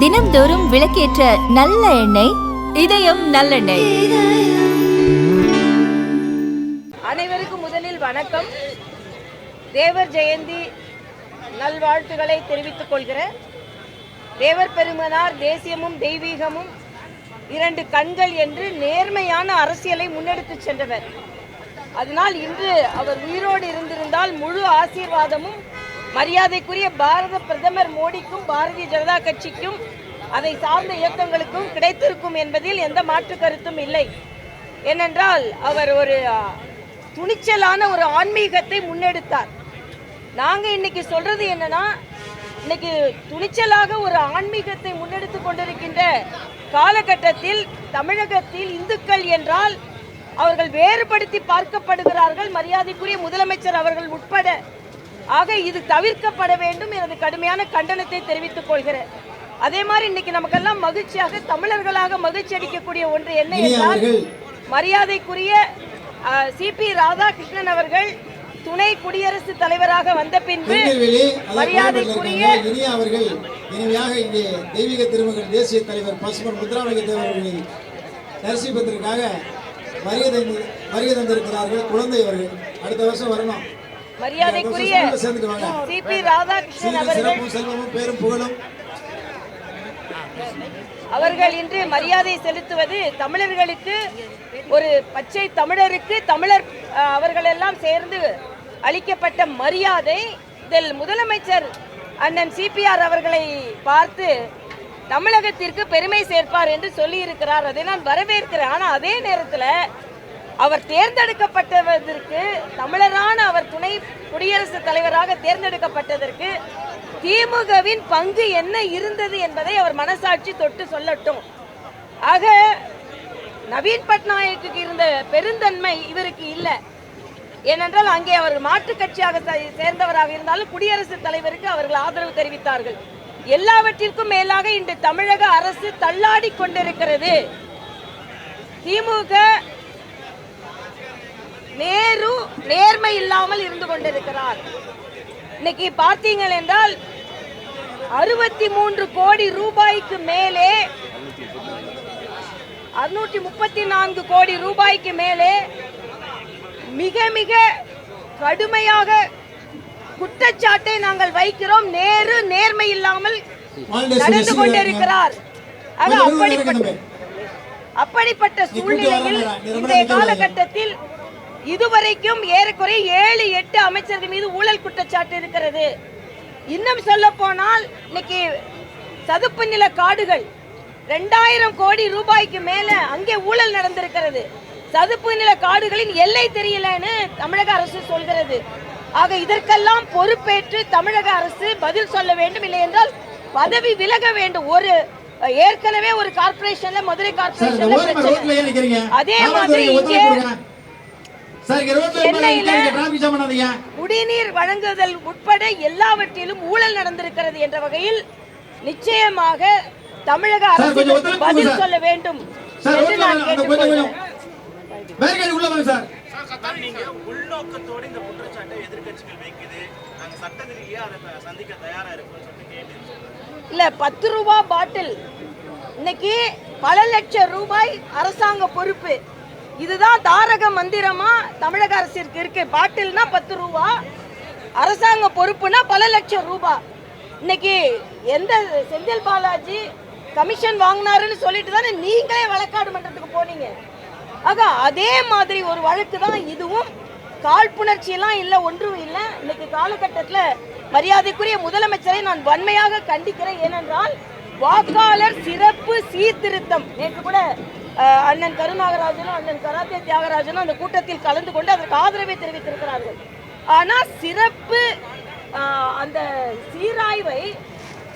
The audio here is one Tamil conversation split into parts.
தினம்தோறும் விளக்கேற்ற நல்ல எண்ணெய் இதயம் நல்லெண்ணெய். அனைவருக்கும் முதலில் வணக்கம். தேவர் ஜெயந்தி நல்வாழ்த்துக்களை தெரிவித்துக் கொள்கிறேன். தேவர் பெருமனார் தேசியமும் தெய்வீகமும் இரண்டு கண்கள் என்று நேர்மையான அரசியலை முன்னெடுத்துச் சென்றவர். அதனால் இன்று அவர் உயிரோடு இருந்திருந்தால் முழு ஆசீர்வாதமும் மரியாதைக்குரிய பாரத பிரதமர் மோடிக்கும் பாரதிய ஜனதா கட்சிக்கும் அதை சார்ந்த இயக்கங்களுக்கும் கிடைத்திருக்கும் என்பதில் எந்த மாற்று கருத்தும் இல்லை. ஏனென்றால் அவர் ஒரு துணிச்சலான ஒரு ஆன்மீகத்தை முன்னெடுத்தார். நாங்க இன்னைக்கு சொல்றது என்னன்னா இன்னைக்கு துணிச்சலாக ஒரு ஆன்மீகத்தை முன்னெடுத்து கொண்டிருக்கின்ற காலகட்டத்தில் தமிழகத்தில் இந்துக்கள் என்றால் அவர்கள் வேறுபடுத்தி பார்க்கப்படுகிறார்கள். மரியாதைக்குரிய முதலமைச்சர் அவர்கள் உட்பட ஆக இது தவிர்க்கப்பட வேண்டும் எனது கடுமையான கண்டனத்தை தெரிவித்துக் கொள்கிறேன். அதே மாதிரி இன்னைக்கு நமக்கெல்லாம் மகிழ்ச்சியாக தமிழர்களாக மகிழ்ச்சி அளிக்கக்கூடிய ஒன்று என்ன என்றால் மரியாதைக்குரிய சிபி ராதாகிருஷ்ணன் அவர்கள் துணை குடியரசுத் தலைவராக வந்த பின்பு மரியாதைக்குரிய அவர்கள். இனிமையாக இங்கே தெய்வீக திருமகள் தேசிய தலைவர் பசுமன் முத்துராமலிங்க தேவர்களை தரிசிப்பதற்காக வருகை தந்திருக்கிறார்கள் குழந்தை அவர்கள். அடுத்த வருஷம் வரணும். மரியாதைக்குரிய சிபி ராதாகிருஷ்ணன் அவர்கள். அவர்கள். இன்று மரியாதை செலுத்துவது தமிழர்களுக்கு ஒரு பச்சை தமிழருக்கு தமிழர் அவர்களெல்லாம் சேர்ந்து அளிக்கப்பட்ட மரியாதை. இதில் முதலமைச்சர் அண்ணன் சிபிஆர் அவர்களை பார்த்து தமிழகத்திற்கு பெருமை சேர்ப்பார் என்று சொல்லி இருக்கிறார் அதை நான் வரவேற்கிறேன். ஆனால் அதே நேரத்தில் அவர் தேர்ந்தெடுக்கப்பட்டதற்கு தமிழரான அவர் துணை குடியரசுத் தலைவராக தேர்ந்தெடுக்கப்பட்டதற்கு திமுகவின் பங்கு என்ன இருந்தது என்பதை அவர் மனசாட்சி தொட்டு சொல்லட்டும். ஆக நவீன் பட்நாயக்கு இருந்த பெருந்தன்மை இவருக்கு இல்லை. ஏனென்றால் அங்கே அவர் மாற்றுக் கட்சியாக சேர்ந்தவராக இருந்தாலும் குடியரசுத் தலைவருக்கு அவர்கள் ஆதரவு தெரிவித்தார்கள். எல்லாவற்றிற்கும் மேலாக இன்று தமிழக அரசு தள்ளாடி கொண்டிருக்கிறது. திமுக நேரு நேர்மை இல்லாமல் இருந்து கொண்டிருக்கிறார். இன்னைக்கு பார்த்தீங்கள் என்றால் அறுபத்தி மூன்று கோடி ரூபாய்க்கு மேலே அறுநூற்றி முப்பத்தி நான்கு கோடி ரூபாய்க்கு மேலே மிக மிக கடுமையாக குற்றச்சாட்டை நாங்கள் வைக்கிறோம். நேரு நேர்மை இல்லாமல் நடந்து கொண்டிருக்கிறார். அப்படிப்பட்ட அப்படிப்பட்ட சூழ்நிலையில் இன்றைய காலகட்டத்தில் இதுவரைக்கும் ஏறக்குறைய ஏழு எட்டு அமைச்சர்கள் மீது ஊழல் குற்றச்சாட்டு இருக்கிறது. இன்னும் சொல்ல போனால் இன்னைக்கு சதுப்பு நில காடுகள் ரெண்டாயிரம் கோடி ரூபாய்க்கு மேல அங்கே ஊழல் நடந்திருக்கிறது. சதுப்பு நில காடுகளின் எல்லை தெரியலன்னு தமிழக அரசு சொல்கிறது. ஆக இதற்கெல்லாம் பொறுப்பேற்று தமிழக அரசு பதில் சொல்ல வேண்டும். இல்லை என்றால் பதவி விலக வேண்டும். ஒரு ஏற்கனவே ஒரு கார்ப்பரேஷன்ல மதுரை நிக்கிறீங்க. அதே மாதிரி குடிநீர் வழங்குதல் உட்பட எல்லாவற்றிலும் ஊழல் நடந்திருக்கிறது என்ற வகையில் நிச்சயமாக தமிழக அரசு பதில். சொல்ல வேண்டும் சார் என்று ரோட்ல நான் அந்த கொஞ்சம் கொஞ்சம். கேட்டுக்கொள்கிறேன் பேரிகார்டு உள்ள வாங்க சார். சார், நீங்க உள்நோக்கத்தோட இந்த குற்றச்சாட்டை எதிர்க்கட்சிகள் வைக்குது. நாங்க சட்ட ரீதியா அதை ப- சந்திக்க தயாரா இருக்கோம்னு சொல்லிட்டு கேள்வி இல்ல பத்து ரூபா பாட்டில். இன்னைக்கு பல லட்சம் ரூபாய் அரசாங்க பொறுப்பு. இதுதான் தாரக மந்திரமா? தமிழக அரசிற்கு இருக்கு. பாட்டில்னா பத்து ரூபா அரசாங்க பொறுப்புனா பல லட்சம் ரூபா. இன்னைக்கு எந்த செந்தில் பாலாஜி கமிஷன் வாங்கினாருன்னு சொல்லிட்டு தானே நீங்களே வழக்காடு மன்றத்துக்கு போனீங்க. ஆக அதே மாதிரி ஒரு வழக்கு தான் இதுவும். காழ்ப்புணர்ச்சியெல்லாம் இல்லை ஒன்றும் இல்லை. இன்னைக்கு காலகட்டத்தில் மரியாதைக்குரிய முதலமைச்சரை நான் வன்மையாக கண்டிக்கிறேன். ஏனென்றால் வாக்காளர் சிறப்பு சீர்திருத்தம். நேற்று கூட அண்ணன் கருநாகராஜனும் அண்ணன் கராத்தே தியாகராஜனும் அந்த கூட்டத்தில் கலந்து கொண்டு அதற்கு ஆதரவை தெரிவித்திருக்கிறார்கள். ஆனால் சிறப்பு அந்த சீராய்வை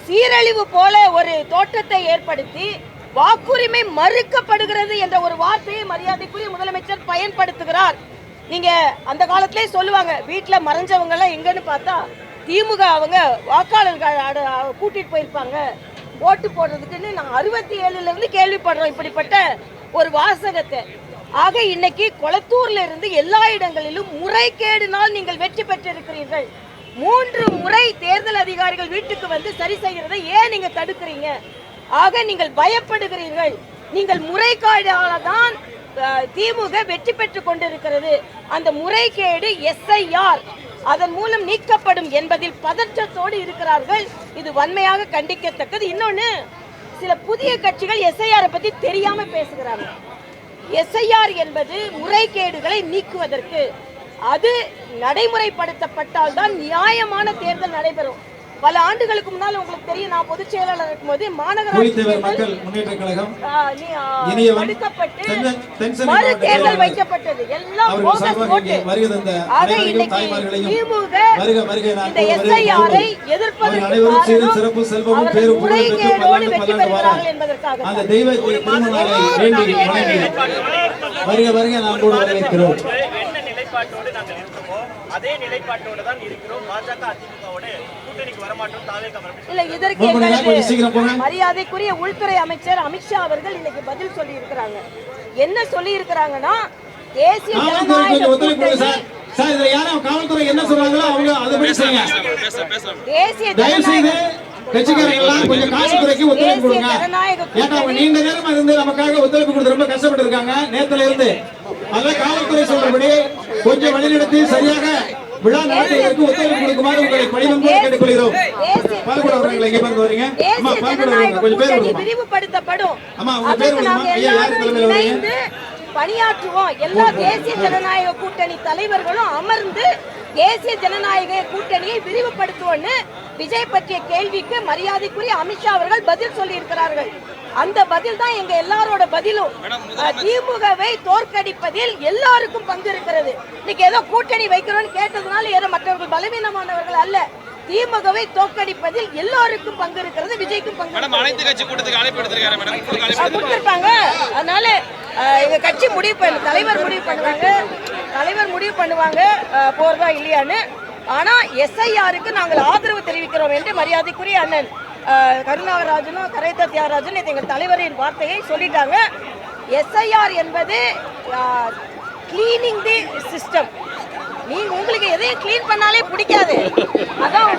சீரழிவு போல ஒரு தோற்றத்தை ஏற்படுத்தி வாக்குரிமை மறுக்கப்படுகிறது என்ற ஒரு வார்த்தையை மரியாதைக்குரிய முதலமைச்சர் பயன்படுத்துகிறார். நீங்க அந்த காலத்திலே சொல்லுவாங்க வீட்டில் மறைஞ்சவங்க எல்லாம் எங்கன்னு பார்த்தா திமுக அவங்க வாக்காளர்கள் அட- கூட்டிட்டு போயிருப்பாங்க. ஓட்டு போடுறதுக்குன்னு நான் அறுபத்தி ஏழுல இருந்து கேள்விப்படுறோம் இப்படிப்பட்ட ஒரு வாசகத்தை. ஆக இன்னைக்கு கொளத்தூர்ல இருந்து எல்லா இடங்களிலும் முறைகேடினால் நீங்கள் வெற்றி பெற்றிருக்கிறீர்கள். மூன்று முறை தேர்தல் அதிகாரிகள் வீட்டுக்கு வந்து சரி செய்கிறதை ஏன் நீங்க தடுக்கிறீங்க? ஆக நீங்கள் பயப்படுகிறீர்கள். நீங்கள் முறைகேடால தான் திமுக வெற்றி பெற்று கொண்டிருக்கிறது. அந்த முறைகேடு எஸ்ஐஆர். அதன் மூலம் நீக்கப்படும் என்பதில் பதற்றத்தோடு இருக்கிறார்கள். இது வன்மையாக கண்டிக்கத்தக்கது. இன்னொன்று சில புதிய கட்சிகள் எஸ்ஐஆரை பற்றி தெரியாம பேசுகிறாங்க எஸ்ஐஆர் என்பது முறைகேடுகளை நீக்குவதற்கு. அது நடைமுறைப்படுத்தப்பட்டால் தான் நியாயமான தேர்தல் நடைபெறும். பல ஆண்டுகளுக்கு முன்னால் உங்களுக்கு தெரியும் நான் பொதுச் செயலாளர் இருக்கும்போது மாநகராட்சி மறு தேர்தல் வைக்கப்பட்டது. எல்லாம் திமுக வருக வருக நான் இந்த வருகிறேன். எதிர்ப்பதற்கு முறைகேடோடு வெற்றி பெறுகிறார்கள் என்பதற்காக வருக வருக நாம் கூட வரவேற்கிறோம். நிலைப்பாட்டோடு நாங்கள் இருக்கிறோமோ அதே நிலைப்பாட்டோடு தான் இருக்கிறோம். பாஜக அதிமுகவோட கூட்டணிக்கு வரமாட்டோம். இல்ல இதற்கு மரியாதைக்குரிய உள்துறை அமைச்சர் அமித்ஷா அவர்கள் இன்னைக்கு பதில் சொல்லி இருக்கிறாங்க என்ன சொல்லி இருக்கிறாங்கன்னா தேசிய காவல்துறை என்ன சொல்றாங்களோ அவங்க அதுபடி செய்யுங்க தேசிய தயவு செய்து கொஞ்சம் காவல்துறைக்கு ஒத்துழைப்பு கொடுங்க. ஏன்னா அவங்க நீண்ட நேரமா இருந்து நமக்காக ஒத்துழைப்பு கொடுத்து ரொம்ப கஷ்டப்பட்டு இருக்காங்க நேத்துல இருந்து. அதெல்லாம் காவல்துறை சொல்றபடி கொஞ்சம் வழிநடத்தி சரியாக விழா நடத்துவதற்கு ஒத்துழைப்பு கொடுக்குமாறு உங்களை பணிவன்போடு கேட்டுக்கொள்கிறோம். பால்கோட அவர்களை எங்க பாருங்க வரீங்க. அம்மா பால்கோட கொஞ்சம் பேர் விரிவுபடுத்தப்படும். அம்மா, உங்க பேர்? நாங்க ஐயா, யார் தலைமையில வரீங்க? பணியாற்றுவோம். எல்லா தேசிய ஜனநாயக கூட்டணி தலைவர்களும் அமர்ந்து தேசிய ஜனநாயக கூட்டணியை விரிவுபடுத்துவோம்னு விஜய் பற்றிய கேள்விக்கு மரியாதைக்குரிய அமித்ஷா அவர்கள் பதில் சொல்லி இருக்கிறார்கள் அந்த பதில் தான் எங்க எல்லாரோட பதிலும். திமுகவை தோற்கடிப்பதில் எல்லாருக்கும் பங்கு இருக்கிறது இன்னைக்கு ஏதோ கூட்டணி வைக்கிறோம்னு கேட்டதுனால ஏதோ மற்றவர்கள் பலவீனமானவர்கள் அல்ல. திமுகவை தோற்கடிப்பதில் எல்லாருக்கும் பங்கு இருக்கிறது விஜய்க்கும் பங்கு. அனைத்து கட்சி கூட்டத்துக்கு அழைப்பு கொடுத்திருப்பாங்க. அதனால எங்க கட்சி முடிவு பண்ணு தலைவர் முடிவு பண்ணுவாங்க. தலைவர் முடிவு பண்ணுவாங்க. போறதா இல்லையான்னு. ஆனா எஸ்ஐஆருக்கு நாங்கள் ஆதரவு தெரிவிக்கிறோம் என்று மரியாதைக்குரிய அண்ணன் கருணாகராஜனும் கரைத்த தியாகராஜன் இது எங்கள் தலைவரின் வார்த்தையை சொல்லிட்டாங்க. எஸ்ஐஆர் என்பது கிளீனிங் தி சிஸ்டம் நீங்க உங்களுக்கு எதையும் க்ளீன் பண்ணாலே பிடிக்காது. அதான்